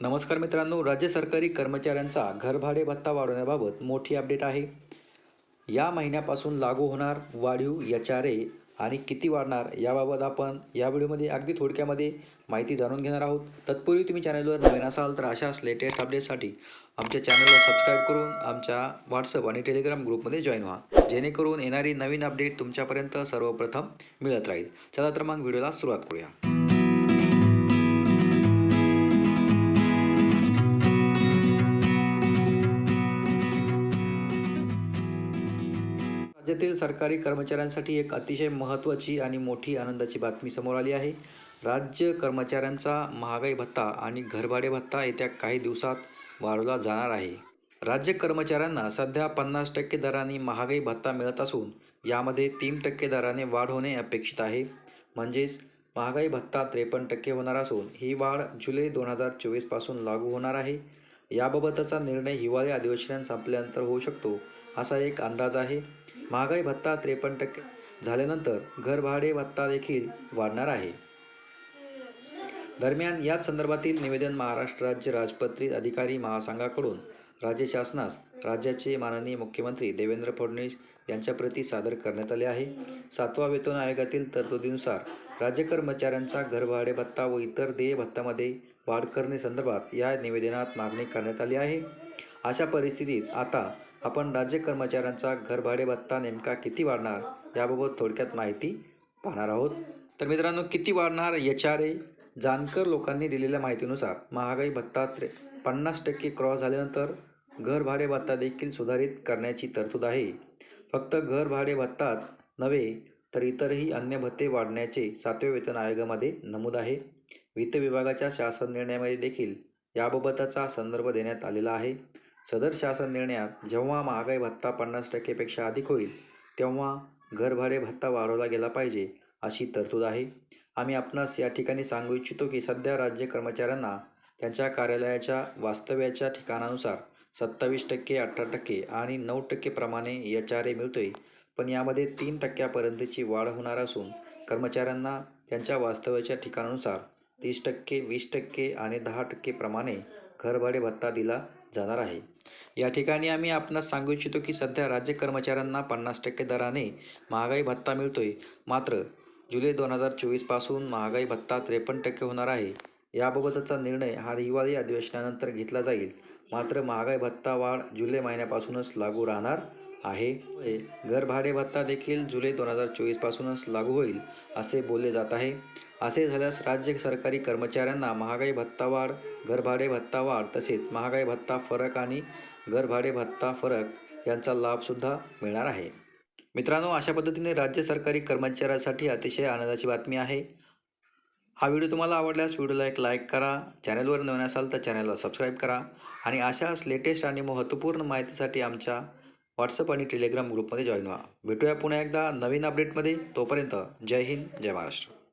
नमस्कार मित्रांनो राज्य सरकारी कर्मचाऱ्यांचा घरभाडे भत्ता वाढवण्याबाबत मोठी अपडेट आहे. या महिन्यापासून लागू होणार वाढीव याचारे आणि किती वाढणार याबाबत आपण या व्हिडिओमध्ये अगदी थोडक्यामध्ये माहिती जाणून घेणार आहोत. तत्पूर्वी तुम्ही चॅनलवर नवीन असाल तर अशाच लेटेस्ट अपडेटसाठी आमच्या चॅनलला सबस्क्राईब करून आमच्या व्हॉट्सअप आणि टेलिग्राम ग्रुपमध्ये जॉईन व्हा. जेणेकरून येणारी नवीन अपडेट तुमच्यापर्यंत सर्वप्रथम मिळत राहील. चला तर मग व्हिडिओला सुरुवात करूया. राज्यातील सरकारी कर्मचाऱ्यांसाठी एक अतिशय महत्त्वाची आणि मोठी आनंदाची बातमी समोर आली आहे. राज्य कर्मचाऱ्यांचा महागाई भत्ता आणि घरभाडे भत्ता येत्या काही दिवसात वाढवला जाणार आहे. राज्य कर्मचाऱ्यांना सध्या पन्नास टक्के दराने महागाई भत्ता मिळत असून यामध्ये तीन टक्के दराने वाढ होणे अपेक्षित आहे. म्हणजेच महागाई भत्ता त्रेपन्न टक्के होणार असून ही वाढ जुलै दोन हजार चोवीसपासून लागू होणार आहे. याबाबतचा निर्णय हिवाळी अधिवेशन संपल्यानंतर होऊ शकतो. असा एक अंदाज आहे. महागाई भत्ता त्रेपन्न टक्के झाल्यानंतर घरभाडे भत्ता देखील वाढणार आहे. दरम्यान याच संदर्भातील निवेदन महाराष्ट्र राज्य राजपत्रित अधिकारी महासंघाकडून राज्य शासनास राज्याचे माननीय मुख्यमंत्री देवेंद्र फडणवीस यांच्याप्रती सादर करण्यात आले आहे. सातवा वेतन आयोगातील तरतुदीनुसार राज्य कर्मचाऱ्यांचा घरभाडे भत्ता व इतर देय भत्त्यामध्ये वाढ करणे संदर्भात या निवेदनात मागणी करण्यात आली आहे. अशा परिस्थितीत आता आपण राज्य कर्मचाऱ्यांचा घरभाडे भत्ता नेमका किती वाढणार याबाबत थोडक्यात माहिती पाहणार आहोत. तर मित्रांनो किती वाढणार एच आर ए जानकर लोकांनी दिलेल्या माहितीनुसार महागाई भत्ता त्रे पन्नास टक्के क्रॉस झाल्यानंतर घरभाडे भत्ता देखील सुधारित करण्याची तरतूद आहे. फक्त घरभाडे भत्ताच नव्हे तर इतरही अन्य भत्ते वाढण्याचे सातव्या वेतन आयोगामध्ये नमूद आहे. वित्त विभागाच्या शासन निर्णयामध्ये देखील याबाबतचा संदर्भ देण्यात आलेला आहे. सदर शासन निर्णयात जेव्हा महागाई भत्ता पन्नास टक्केपेक्षा अधिक होईल तेव्हा घरभाडे भत्ता वाढवला गेला पाहिजे अशी तरतूद आहे. आम्ही आपणास या ठिकाणी सांगू इच्छितो की सध्या राज्य कर्मचाऱ्यांना त्यांच्या कार्यालयाच्या वास्तव्याच्या ठिकाणानुसार सत्तावीस टक्के अठरा टक्के आणि नऊ टक्के प्रमाणे एच आर ए मिळतोय. पण यामध्ये तीन टक्क्यापर्यंतची वाढ होणार असून कर्मचाऱ्यांना त्यांच्या वास्तव्याच्या ठिकाणानुसार तीस टक्के वीस टक्के आणि दहा टक्के प्रमाणे घरभाडे भत्ता दिला जाणार आहे. या ठिकाणी आम्ही आपणास सांगू इच्छितो की सध्या राज्य कर्मचाऱ्यांना पन्नास टक्के दराने महागाई भत्ता मिळतोय. मात्र जुलै दोन हजार चोवीसपासून महागाई भत्ता त्रेपन्न टक्के होणार आहे. याबाबतचा निर्णय हा हिवाळी अधिवेशनानंतर घेतला जाईल. मात्र महागाई भत्ता वाढ जुलै महिन्यापासूनच लागू राहणार आहे. घरभाडे भत्ता देखील जुलै दोन हजार चोवीसपासूनच लागू होईल असे बोलले जात आहे. असे झाल्यास राज्य सरकारी कर्मचाऱ्यांना महागाई भत्ता वाढ घरभाडे भत्ता वाढ तसेच महागाई भत्ता फरक आणि घरभाडे भत्ता फरक यांचा लाभसुद्धा मिळणार आहे. मित्रांनो अशा पद्धतीने राज्य सरकारी कर्मचाऱ्यांसाठी अतिशय आनंदाची बातमी आहे. हा व्हिडिओ तुम्हाला आवडल्यास व्हिडिओला एक लाईक करा चॅनलवर नवीन असाल तर चॅनलला सबस्क्राईब करा आणि अशाच लेटेस्ट आणि महत्त्वपूर्ण माहितीसाठी आमच्या व्हॉट्सअप आणि टेलिग्राम ग्रुपमध्ये जॉईन व्हा. भेटूया पुन्हा एकदा नवीन अपडेटमध्ये. तोपर्यंत जय हिंद जय महाराष्ट्र.